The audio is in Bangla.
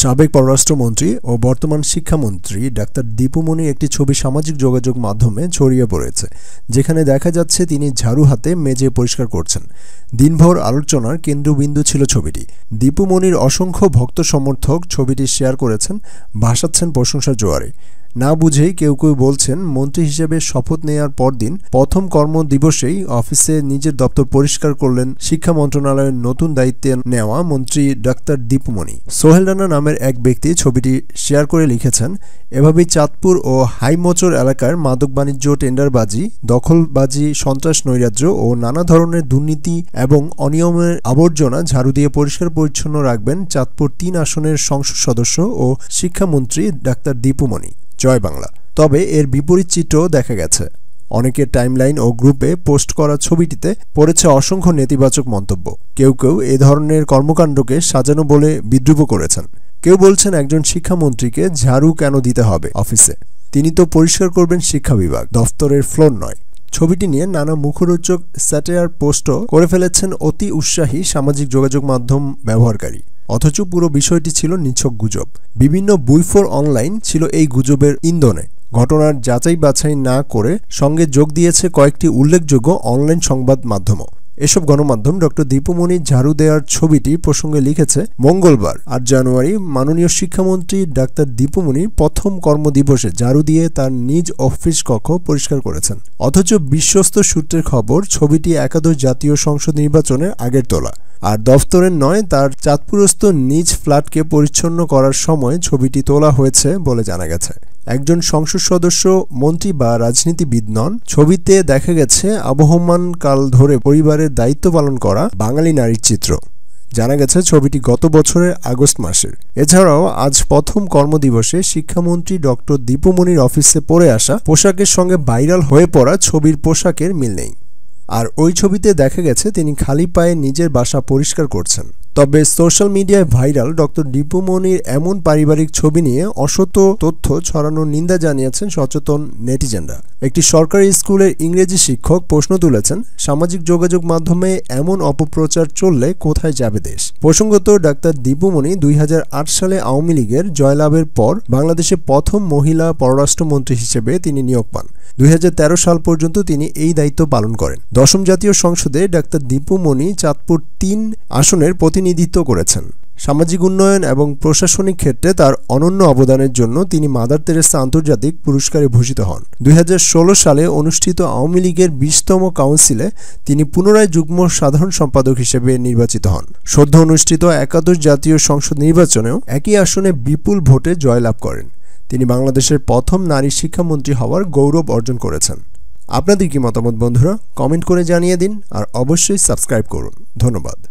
সাবেক পররাষ্ট্রমন্ত্রী ও বর্তমান শিক্ষামন্ত্রী ডাক্তার দীপুমণি একটি ছবি সামাজিক যোগাযোগ মাধ্যমে ছড়িয়ে পড়েছে, যেখানে দেখা যাচ্ছে তিনি ঝাড়ু হাতে মেজে পরিষ্কার করছেন। দিনভর আলোচনার কেন্দ্রবিন্দু ছিল ছবিটি। দীপুমণির অসংখ্য ভক্ত সমর্থক ছবিটি শেয়ার করেছেন, ভাসাচ্ছেন প্রশংসার জোয়ারে। না বুঝেই কেউ কেউ বলছেন, মন্ত্রী হিসেবে শপথ নেয়ার পরদিন প্রথম কর্মদিবসেই অফিসে নিজের দপ্তর পরিষ্কার করলেন শিক্ষা মন্ত্রণালয়ের নতুন দায়িত্বে নেওয়া মন্ত্রী ডাক্তার দীপুমণি। সোহেল রানা নামের এক ব্যক্তি ছবিটি শেয়ার করে লিখেছেন, এভাবেই চাঁদপুর ও হাইমোচর এলাকার মাদক বাণিজ্য টেন্ডারবাজি, দখলবাজি, সন্ত্রাস, নৈরাজ্য ও নানা ধরনের দুর্নীতি এবং অনিয়মের আবর্জনা ঝাড়ু দিয়ে পরিষ্কার পরিচ্ছন্ন রাখবেন চাঁদপুর তিন আসনের সংসদ সদস্য ও শিক্ষামন্ত্রী ডাক্তার দীপুমণি। জয় বাংলা। তবে এর বিপরীত চিত্রও দেখা গেছে। অনেকের টাইমলাইন ও গ্রুপে পোস্ট করা ছবিটিতে পড়েছে অসংখ্য নেতিবাচক মন্তব্য। কেউ কেউ এ ধরনের কর্মকাণ্ডকে সাজানো বলে বিদ্রুপ করেছেন। কেউ বলছেন একজন শিক্ষামন্ত্রীকে ঝাড়ু কেন দিতে হবে অফিসে? তিনি তো পরিষ্কার করবেন শিক্ষা বিভাগ, দফতরের ফ্লোর নয়। ছবিটি নিয়ে নানা মুখরোচক স্যাটেয়ার পোস্টও করে ফেলেছেন অতি উৎসাহী সামাজিক যোগাযোগ মাধ্যম ব্যবহারকারী। অথচ পুরো বিষয়টি ছিল নিছক গুজব। বিভিন্ন বুইফোর অনলাইন ছিল এই গুজবের ইন্ধনে। ঘটনার যাচাই বাছাই না করে সঙ্গে যোগ দিয়েছে কয়েকটি উল্লেখযোগ্য অনলাইন সংবাদ মাধ্যমও। এসব গণমাধ্যম ডক্টর দীপুমণি ঝাড়ু দেওয়ার ছবিটি প্রসঙ্গে লিখেছে, মঙ্গলবার, আট জানুয়ারি, মাননীয় শিক্ষামন্ত্রী ডাক্তার দীপুমণি প্রথম কর্মদিবসে ঝাড়ু দিয়ে তার নিজ অফিস কক্ষ পরিষ্কার করেছেন। অথচ বিশ্বস্ত সূত্রের খবর, ছবিটি একাদশ জাতীয় সংসদ নির্বাচনের আগের তোলা। আর দফতরের নয়, তার চাঁদপুরস্থ নিজ ফ্ল্যাটকে পরিচ্ছন্ন করার সময় ছবিটি তোলা হয়েছে বলে জানা গেছে। একজন সংসদ সদস্য, মন্ত্রী বা রাজনীতিবিদ নন। ছবিতে দেখা গেছে আবহমান কাল ধরে পরিবারের দায়িত্ব পালন করা বাঙালি নারীর চিত্র। জানা গেছে ছবিটি গত বছরের আগস্ট মাসের। এছাড়াও আজ প্রথম কর্মদিবসে শিক্ষামন্ত্রী ডক্টর দীপুমণির অফিসে পরে আসা পোশাকের সঙ্গে ভাইরাল হয়ে পড়া ছবির পোশাকের মিল নেই। আর ওই ছবিতে দেখা গেছে তিনি খালি পায়ে নিজের বাসা পরিষ্কার করছেন। তবে সোশ্যাল মিডিয়ায় ভাইরাল ডক্টর দীপুমণির এমন পারিবারিক ছবি নিয়ে অসত তথ্য ছড়ানোর নিন্দা জানিয়েছেন সচেতন নেটিজেনরা। একটি সরকারি স্কুলের ইংরেজি শিক্ষক প্রশ্ন তুলেছেন, সামাজিক যোগাযোগ মাধ্যমে এমন অপপ্রচার চললে কোথায় যাবে দেশ? প্রসঙ্গত ডাক্তার দীপুমণি দুই হাজার আট সালে আওয়ামী লীগের জয়লাভের পর বাংলাদেশে প্রথম মহিলা পররাষ্ট্রমন্ত্রী হিসেবে তিনি নিয়োগ পান। দুই হাজার তেরো সাল পর্যন্ত তিনি এই দায়িত্ব পালন করেন। দশম জাতীয় সংসদে ডাক্তার দীপুমণি চাঁদপুর তিন আসনের প্রতিনিধিত্ব করেছেন। সামাজিক উন্নয়ন এবং প্রশাসনিক ক্ষেত্রে তার অনন্য অবদানের জন্য তিনি মাদার তেরেসা আন্তর্জাতিক পুরস্কারে ভূষিত হন। দুই হাজার ষোলো সালে অনুষ্ঠিত আওয়ামী লীগের বিশতম কাউন্সিলে তিনি পুনরায় যুগ্ম সাধারণ সম্পাদক হিসেবে নির্বাচিত হন। সদ্য অনুষ্ঠিত একাদশ জাতীয় সংসদ নির্বাচনেও একই আসনে বিপুল ভোটে জয়লাভ করেন। তিনি বাংলাদেশের প্রথম নারী শিক্ষামন্ত্রী হওয়ার গৌরব অর্জন করেছেন। আপনাদের কি মতামত বন্ধুরা? কমেন্ট করে জানিয়ে দিন আর অবশ্যই সাবস্ক্রাইব করুন। ধন্যবাদ।